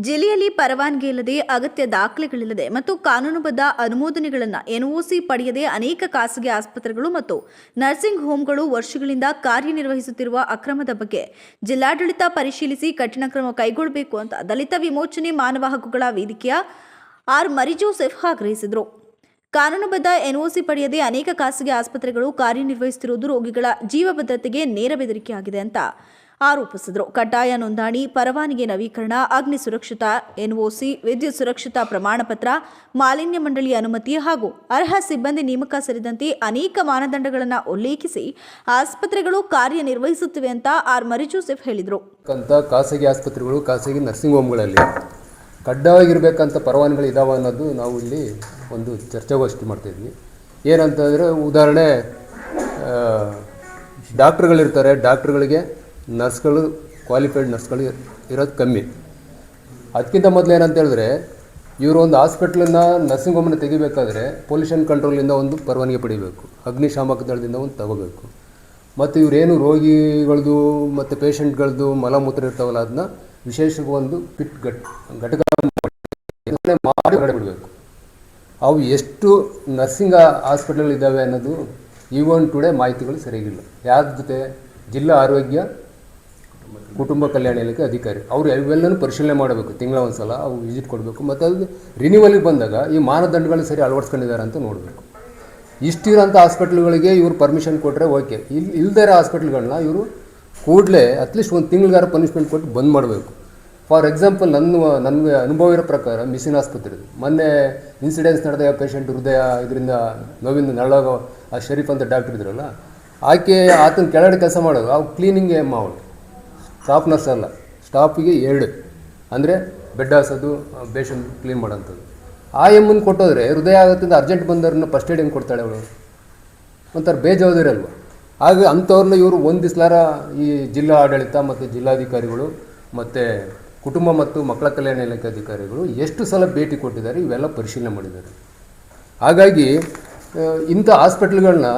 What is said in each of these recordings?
ಜಿಲ್ಲೆಯಲ್ಲಿ ಪರವಾನಗಿ ಇಲ್ಲದೆ ಅಗತ್ಯ ದಾಖಲೆಗಳಿಲ್ಲದೆ ಮತ್ತು ಕಾನೂನುಬದ್ಧ ಅನುಮೋದನೆಗಳನ್ನು ಎನ್ಒಸಿ ಪಡೆಯದೆ ಅನೇಕ ಖಾಸಗಿ ಆಸ್ಪತ್ರೆಗಳು ಮತ್ತು ನರ್ಸಿಂಗ್ ಹೋಮ್ಗಳು ವರ್ಷಗಳಿಂದ ಕಾರ್ಯನಿರ್ವಹಿಸುತ್ತಿರುವ ಅಕ್ರಮದ ಬಗ್ಗೆ ಜಿಲ್ಲಾಡಳಿತ ಪರಿಶೀಲಿಸಿ ಕಠಿಣ ಕ್ರಮ ಕೈಗೊಳ್ಳಬೇಕು ಅಂತ ದಲಿತ ವಿಮೋಚನೆ ಮಾನವ ಹಕ್ಕುಗಳ ವೇದಿಕೆಯ ಆರ್. ಮರಿಜೋಸೆಫ್ ಆಗ್ರಹಿಸಿದರು. ಕಾನೂನುಬದ್ಧ ಎನ್ಒಸಿ ಪಡೆಯದೆ ಅನೇಕ ಖಾಸಗಿ ಆಸ್ಪತ್ರೆಗಳು ಕಾರ್ಯನಿರ್ವಹಿಸುತ್ತಿರುವುದು ರೋಗಿಗಳ ಜೀವ ಭದ್ರತೆಗೆ ನೇರ ಬೆದರಿಕೆಯಾಗಿದೆ ಅಂತ ಆರೋಪಿಸಿದರು. ಕಡ್ಡಾಯ ನೋಂದಣಿ, ಪರವಾನಗಿ ನವೀಕರಣ, ಅಗ್ನಿ ಸುರಕ್ಷತಾ, ಎನ್ಒಸಿ, ವಿದ್ಯುತ್ ಸುರಕ್ಷತಾ ಪ್ರಮಾಣ ಪತ್ರ, ಮಾಲಿನ್ಯ ಮಂಡಳಿ ಅನುಮತಿ ಹಾಗೂ ಅರ್ಹ ಸಿಬ್ಬಂದಿ ನೇಮಕ ಸೇರಿದಂತೆ ಅನೇಕ ಮಾನದಂಡಗಳನ್ನು ಉಲ್ಲೇಖಿಸಿ ಆಸ್ಪತ್ರೆಗಳು ಕಾರ್ಯನಿರ್ವಹಿಸುತ್ತಿವೆ ಅಂತ ಆರ್. ಮರಿಜೋಸೆಫ್ ಹೇಳಿದರು. ಅಂತ ಖಾಸಗಿ ಆಸ್ಪತ್ರೆಗಳು, ಖಾಸಗಿ ನರ್ಸಿಂಗ್ ಹೋಮ್ಗಳಲ್ಲಿ ಕಡ್ಡಾಯವಾಗಿರಬೇಕಂತ ಪರವಾನಿಗಳು ಇದಾವೆ ಅನ್ನೋದು ನಾವು ಇಲ್ಲಿ ಒಂದು ಚರ್ಚೆಗೋಷ್ಠಿ ಮಾಡ್ತಾಯಿದ್ವಿ ಏನಂತಂದರೆ ಉದಾಹರಣೆ ಡಾಕ್ಟ್ರುಗಳಿರ್ತಾರೆ. ಡಾಕ್ಟ್ರುಗಳಿಗೆ ನರ್ಸ್ಗಳು ಕ್ವಾಲಿಫೈಡ್ ನರ್ಸ್ಗಳು ಇರೋದು ಕಮ್ಮಿ. ಅದಕ್ಕಿಂತ ಮೊದಲು ಏನಂತ ಹೇಳಿದ್ರೆ ಇವರು ಒಂದು ಹಾಸ್ಪಿಟ್ಲನ್ನ ನರ್ಸಿಂಗ್ ಹೋಮನ್ನ ತೆಗಿಬೇಕಾದ್ರೆ ಪೊಲ್ಯೂಷನ್ ಕಂಟ್ರೋಲಿಂದ ಒಂದು ಪರವಾನಗಿ ಪಡಿಬೇಕು. ಅಗ್ನಿಶಾಮಕ ದಳದಿಂದ ಒಂದು ತಗೋಬೇಕು. ಮತ್ತು ಇವರೇನು ರೋಗಿಗಳದ್ದು ಮತ್ತು ಪೇಷಂಟ್ಗಳದ್ದು ಮಲಮೂತ್ರ ಇರ್ತಾವಲ್ಲ ಅದನ್ನ ವಿಶೇಷವಾಗಿ ಒಂದು ಪಿಟ್ ಘಟ್, ಘಟಕ ಮಾಡಿ ಹೊರಗಡೆ ಬಿಡಬೇಕು. ಅವು ಎಷ್ಟು ನರ್ಸಿಂಗ್ ಹಾಸ್ಪಿಟ್ಲ್ಗಳಿದ್ದಾವೆ ಅನ್ನೋದು ಈವನ್ ಟುಡೇ ಮಾಹಿತಿಗಳು ಸರಿಯಾಗಿಲ್ಲ. ಯಾರ ಜೊತೆ? ಜಿಲ್ಲಾ ಆರೋಗ್ಯ ಕುಟುಂಬ ಕಲ್ಯಾಣ ಇಲಾಖೆ ಅಧಿಕಾರಿ. ಅವರು ಇವೆಲ್ಲನೂ ಪರಿಶೀಲನೆ ಮಾಡಬೇಕು. ತಿಂಗಳ ಒಂದು ಸಲ ಅವು ವಿಸಿಟ್ ಕೊಡಬೇಕು. ಮತ್ತು ಅದು ರಿನ್ಯೂವಲ್ಗೆ ಬಂದಾಗ ಈ ಮಾನದಂಡಗಳನ್ನ ಸರಿ ಅಳವಡಿಸ್ಕೊಂಡಿದ್ದಾರೆ ಅಂತ ನೋಡಬೇಕು. ಇಷ್ಟಿರೋಂಥ ಹಾಸ್ಪಿಟ್ಲ್ಗಳಿಗೆ ಇವರು ಪರ್ಮಿಷನ್ ಕೊಟ್ಟರೆ ಓಕೆ ಇಲ್ಲಿ ಇಲ್ಲದೇ ಇರೋ ಹಾಸ್ಪಿಟ್ಲ್ಗಳನ್ನ ಇವರು ಕೂಡಲೇ ಅಟ್ಲೀಸ್ಟ್ ಒಂದು ತಿಂಗಳಿಗಾರ ಪನಿಷ್ಮೆಂಟ್ ಕೊಟ್ಟು ಬಂದ್ ಮಾಡಬೇಕು. ಫಾರ್ ಎಕ್ಸಾಂಪಲ್ ನನ್ನ, ನನಗೆ ಅನುಭವ ಇರೋ ಪ್ರಕಾರ ಮಿಸಿನ್ ಆಸ್ಪತ್ರೆ ಮೊನ್ನೆ ಇನ್ಸಿಡೆನ್ಸ್ ನಡೆದ ಪೇಷಂಟ್ ಹೃದಯ ಇದರಿಂದ ನೋವಿಂದ ನಳಗೋ ಆ ಶರೀಫ್ ಅಂತ ಡಾಕ್ಟರ್ ಇದ್ರಲ್ಲ, ಆಕೆ ಆತನ ಕೆಳಗಡೆ ಕೆಲಸ ಮಾಡೋದು. ಅವು ಕ್ಲೀನಿಂಗ್ ಅವಳು ಸ್ಟಾಫ್ ನರ್ಸ್ ಅಲ್ಲ ಸ್ಟಾಫಿಗೆ ಎರಡು ಅಂದರೆ ಬೆಡ್ ಹಾಸೋದು ಪೇಷಂಟ್ ಕ್ಲೀನ್ ಮಾಡೋಂಥದ್ದು. ಆ ಎಮ್ಮನ್ನು ಕೊಟ್ಟೋದ್ರೆ ಹೃದಯ ಆಗುತ್ತಿಂದ ಅರ್ಜೆಂಟ್ ಬಂದವ್ರನ್ನ ಫಸ್ಟ್ ಏಡ್ ಹೆಂಗೆ ಕೊಡ್ತಾಳೆ ಅವಳು? ಒಂಥರ ಬೇಜವಾಬ್ದಾರಿ ಅಲ್ವಾ ಆಗ ಅಂಥವ್ರನ್ನ ಇವರು ಒಂದಿಸ್ಲಾರ ದಿಸ್ಲಾರ ಈ ಜಿಲ್ಲಾ ಆಡಳಿತ ಮತ್ತು ಜಿಲ್ಲಾಧಿಕಾರಿಗಳು ಮತ್ತು ಕುಟುಂಬ ಮತ್ತು ಮಕ್ಕಳ ಕಲ್ಯಾಣ ಇಲಾಖೆ ಅಧಿಕಾರಿಗಳು ಎಷ್ಟು ಸಲ ಭೇಟಿ ಕೊಟ್ಟಿದ್ದಾರೆ ಇವೆಲ್ಲ ಪರಿಶೀಲನೆ ಮಾಡಿದ್ದಾರೆ. ಹಾಗಾಗಿ ಇಂಥ ಹಾಸ್ಪಿಟ್ಲ್ಗಳನ್ನ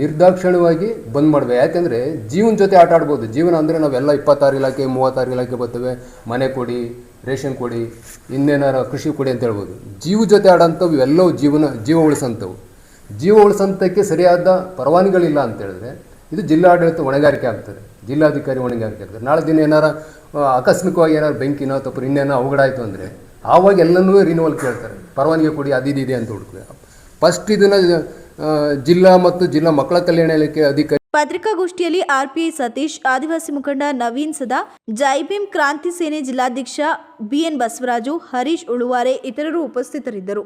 ನಿರ್ದಾಕ್ಷಿಣ್ಯವಾಗಿ ಬಂದ್ ಮಾಡಬೇಕು. ಯಾಕೆಂದರೆ ಜೀವನ ಜೊತೆ ಆಟ ಆಡ್ಬೋದು. ಜೀವನ ಅಂದರೆ ನಾವೆಲ್ಲ ಇಪ್ಪತ್ತಾರು ಇಲಾಖೆ, ಮೂವತ್ತಾರು ಇಲಾಖೆ ಬರ್ತವೆ. ಮನೆ ಕೊಡಿ, ರೇಷನ್ ಕೊಡಿ, ಇನ್ನೇನಾರ ಕೃಷಿ ಕೊಡಿ ಅಂತ ಹೇಳ್ಬೋದು. ಜೀವ ಜೊತೆ ಆಡೋಂಥವು ಇವೆಲ್ಲವೂ ಜೀವನ, ಜೀವ ಉಳಿಸೋಂಥವು. ಜೀವ ಉಳಿಸೋಂಥಕ್ಕೆ ಸರಿಯಾದ ಪರವಾನಗಿಗಳಿಲ್ಲ ಅಂತ ಹೇಳಿದ್ರೆ ಇದು ಜಿಲ್ಲಾಡಳಿತ ಹೊಣೆಗಾರಿಕೆ ಆಗ್ತದೆ. ಜಿಲ್ಲಾಧಿಕಾರಿ ಹೊಣೆಗಾರಿಕೆ ಆಗ್ತದೆ. ನಾಳೆ ದಿನ ಏನಾರ ಆಕಸ್ಮಿಕವಾಗಿ ಏನಾರು ಬೆಂಕಿನೋ ತಪ್ಪು ಇನ್ನೇನೋ ಅವಘಡ ಆಯಿತು ಅಂದರೆ ಆವಾಗ ಎಲ್ಲನೂ ರಿನ್ಯೂವಲ್ ಕೇಳ್ತಾರೆ. ಪರವಾನಗಿ ಕೊಡಿ ಅದಿದೆ ಅಂತ ಹುಡುಕ್ತಾರೆ ಫಸ್ಟ್ ಇದನ್ನು ಜಿಲ್ಲಾ ಮತ್ತು ಜಿಲ್ಲಾ ಮಕ್ಕಳ ಕಲ್ಯಾಣ ಇಲಾಖೆ ಅಧಿಕಾರಿ ಪತ್ರಿಕಾಗೋಷ್ಠಿಯಲ್ಲಿ ಆರ್ಪಿಐ ಸತೀಶ್, ಆದಿವಾಸಿ ಮುಖಂಡ ನವೀನ್ ಸದಾ, ಜೈಭೀಮ್ ಕ್ರಾಂತಿ ಸೇನೆ ಜಿಲ್ಲಾಧ್ಯಕ್ಷ ಬಿಎನ್ ಬಸವರಾಜು, ಹರೀಶ್ ಉಳುವಾರೆ ಇತರರು ಉಪಸ್ಥಿತರಿದ್ದರು.